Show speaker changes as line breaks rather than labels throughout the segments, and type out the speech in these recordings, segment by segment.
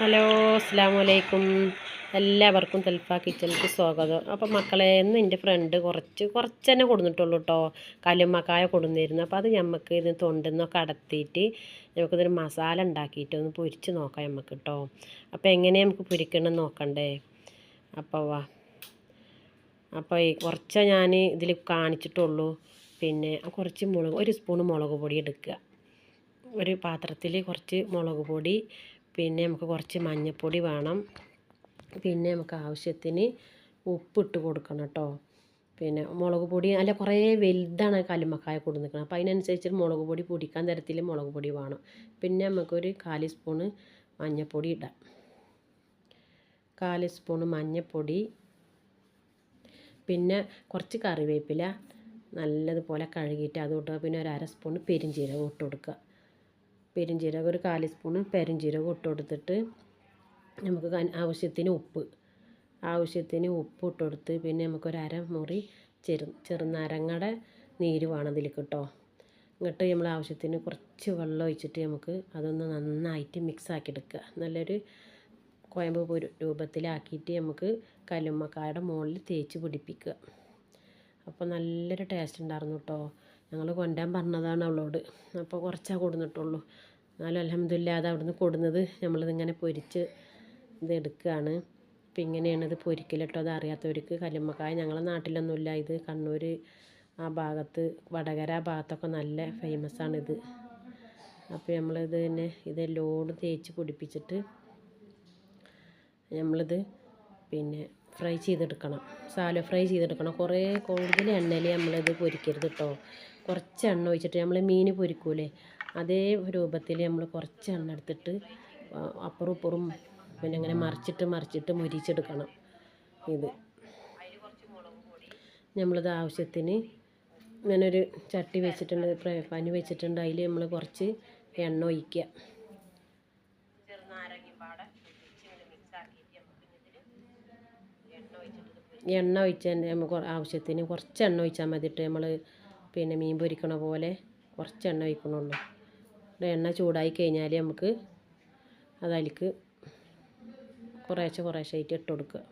Hello അസ്സാം വലൈക്കും എല്ലാവർക്കും തെൽഫ കിച്ചണിക്ക് സ്വാഗതം. അപ്പോൾ മക്കളെ ഇന്ന് എന്റെ ഫ്രണ്ട് കുറച്ച് കുറച്ച് തന്നെ കൊടുന്നിട്ടുള്ളൂ കേട്ടോ കല്ലുമ്മക്കായ കൊടുന്നിരുന്നു. അപ്പോൾ അത് നമുക്ക് ഇത് തൊണ്ടെന്നൊക്കെ അടത്തിയിട്ട് നമുക്കിതൊരു മസാല ഉണ്ടാക്കിയിട്ട് ഒന്ന് പൊരിച്ച് നോക്കാം നമുക്ക് കേട്ടോ അപ്പോൾ എങ്ങനെ നമുക്ക് പൊരിക്കണം നോക്കണ്ടേ? അപ്പോൾ വാ. അപ്പോൾ ഈ കുറച്ച് ഞാൻ ഇതിൽ കാണിച്ചിട്ടുള്ളൂ. പിന്നെ കുറച്ച് മുളക് ഒരു സ്പൂൺ മുളക് പൊടി എടുക്കുക. ഒരു പാത്രത്തിൽ കുറച്ച് മുളക് പൊടി പിന്നെ നമുക്ക് കുറച്ച് മഞ്ഞൾപ്പൊടി വേണം. പിന്നെ നമുക്ക് ആവശ്യത്തിന് ഉപ്പിട്ട് കൊടുക്കണം കേട്ടോ. പിന്നെ മുളക് പൊടി അല്ല കുറേ വലുതാണ് കല്ലുമ്മക്കായ കൊടുന്നിരിക്കണം അപ്പോൾ അതിനനുസരിച്ച് മുളക് പൊടി പൊടിക്കാൻ തരത്തിൽ മുളക് പൊടി വേണം. പിന്നെ നമുക്കൊരു കാൽ സ്പൂണ് മഞ്ഞൾപ്പൊടി ഇടാം. കാൽ സ്പൂണ് മഞ്ഞൾപ്പൊടി പിന്നെ കുറച്ച് കറിവേപ്പില നല്ലതുപോലെ കഴുകിയിട്ട് അത് ഇട്ടുക പിന്നെ ഒരു അര സ്പൂൺ പെരിഞ്ചീരകം ഇട്ട് കൊടുക്കുക. പെരിഞ്ചീരകം ഒരു കാൽ സ്പൂണ് പെരുംജീരകം ഇട്ട് കൊടുത്തിട്ട് നമുക്ക് ആവശ്യത്തിന് ഉപ്പ് ആവശ്യത്തിന് ഉപ്പ് ഇട്ട് കൊടുത്ത് പിന്നെ നമുക്കൊരു അര മുറി ചെറു ചെറുനാരങ്ങയുടെ നീര് വേണം അതിൽ കേട്ടോ എന്നിട്ട് നമ്മൾ ആവശ്യത്തിന് കുറച്ച് വെള്ളം ഒഴിച്ചിട്ട് നമുക്ക് അതൊന്ന് നന്നായിട്ട് മിക്സ് ആക്കി എടുക്കുക. നല്ലൊരു കുഴമ്പ് പൊരു രൂപത്തിലാക്കിയിട്ട് നമുക്ക് കല്ലുമ്മക്കായുടെ മുകളിൽ തേച്ച് പിടിപ്പിക്കുക. അപ്പോൾ നല്ലൊരു ടേസ്റ്റ് ഉണ്ടായിരുന്നു കേട്ടോ ഞങ്ങൾ കൊണ്ടാൻ പറഞ്ഞതാണ് അവളോട്. അപ്പോൾ കുറച്ചാ കൊടുന്നിട്ടുള്ളൂ. എന്നാലും അലഹമില്ല അത് അവിടുന്ന് കൊടുന്നത് നമ്മളിതിങ്ങനെ പൊരിച്ച് ഇത് എടുക്കുകയാണ്. അപ്പോൾ ഇങ്ങനെയാണ് ഇത് പൊരിക്കൽ കേട്ടോ അത് അറിയാത്തവർക്ക്. കല്ലുമ്മക്കായ ഞങ്ങളെ നാട്ടിലൊന്നുമില്ല. ഇത് കണ്ണൂർ ആ ഭാഗത്ത് വടകര ആ ഭാഗത്തൊക്കെ നല്ല ഫേമസ് ആണിത് അപ്പോൾ നമ്മളിത് തന്നെ ഇതെല്ലോടും തേച്ച് പിടിപ്പിച്ചിട്ട് നമ്മളിത് പിന്നെ ഫ്രൈ ചെയ്തെടുക്കണം. സാലോ ഫ്രൈ ചെയ്തെടുക്കണം. കുറേ കൂടുതൽ എണ്ണയിൽ നമ്മളിത് പൊരിക്കരുത് കേട്ടോ കുറച്ച് എണ്ണ ഒഴിച്ചിട്ട് നമ്മൾ മീൻ പൊരിക്കൂലേ? അതേ രൂപത്തിൽ നമ്മൾ കുറച്ച് എണ്ണ എടുത്തിട്ട് അപ്പുറം ഇപ്പുറം പിന്നെ ഇങ്ങനെ മറിച്ചിട്ട് മറിച്ചിട്ട് മുരിച്ചെടുക്കണം. ഇത്. നമ്മളിത് ആവശ്യത്തിന് ഇങ്ങനൊരു ചട്ടി വെച്ചിട്ടുണ്ട് പനി വെച്ചിട്ടുണ്ട്. അതിൽ നമ്മൾ കുറച്ച് എണ്ണ ഒഴിക്കുക. എണ്ണ ഒഴിച്ചതിന്റെ നമുക്ക് ആവശ്യത്തിന് കുറച്ച് എണ്ണ ഒഴിച്ചാൽ മതിയിട്ട് നമ്മൾ പിന്നെ മീൻ പൊരിക്കണ പോലെ കുറച്ച് എണ്ണ ഒഴിക്കണുള്ളൂ. എണ്ണ ചൂടായി കഴിഞ്ഞാൽ നമുക്ക് അതതിലേക്ക് കുറേശ്ശെ കുറേശ്ശെ ആയിട്ട് ഇട്ട് കൊടുക്കുക.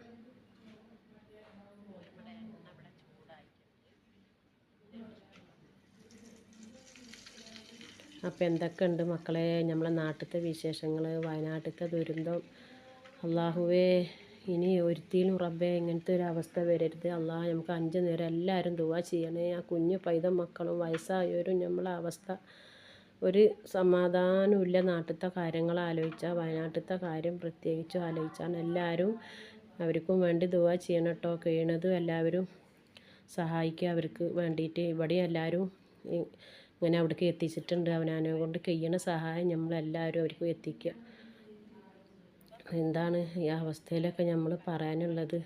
അപ്പോൾ എന്തൊക്കെ ഉണ്ട് മക്കളെ? നമ്മളെ നാട്ടിലത്തെ വിശേഷങ്ങൾ വയനാട്ടിലത്തെ ദുരന്തം. അള്ളാഹുവേ ഇനി ഒരുത്തിയിലും റബ്ബേ ഇങ്ങനത്തെ ഒരു അവസ്ഥ വരരുത്. അള്ളാഹ് നമുക്ക് അഞ്ച് നേരം എല്ലാവരും ദുവാ ചെയ്യണേ. ആ കുഞ്ഞു പൈത മക്കളും വയസ്സായവരും നമ്മളെ അവസ്ഥ ഒരു സമാധാനമില്ല നാട്ടിലത്തെ കാര്യങ്ങൾ ആലോചിച്ചാൽ വയനാട്ടിലത്തെ കാര്യം പ്രത്യേകിച്ചും ആലോചിച്ചാൽ എല്ലാവരും അവർക്കും വേണ്ടി ദുവാ ചെയ്യണം കേട്ടോ കഴിയണതും എല്ലാവരും സഹായിക്കുക അവർക്ക് വേണ്ടിയിട്ട്. ഇവിടെയും എല്ലാവരും ഇങ്ങനെ അവിടേക്ക് എത്തിച്ചിട്ടുണ്ട്. അവനവനെ കൊണ്ട് കഴിയണ സഹായം നമ്മളെല്ലാവരും അവർക്ക് എത്തിക്കുക. എന്താണ് ഈ അവസ്ഥയിലൊക്കെ നമ്മൾ പറയാനുള്ളത്?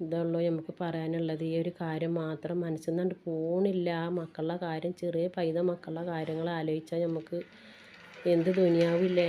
ഇതുള്ളൂ നമുക്ക് പറയാനുള്ളത്. ഈ ഒരു കാര്യം മാത്രം മനസ്സിൽ നിന്നുകൊണ്ട് പോണില്ല. ആ മക്കളുടെ കാര്യം ചെറിയ പൈത മക്കളുടെ കാര്യങ്ങൾ ആലോചിച്ചാൽ നമുക്ക് എന്ത് തുനിയാവില്ലേ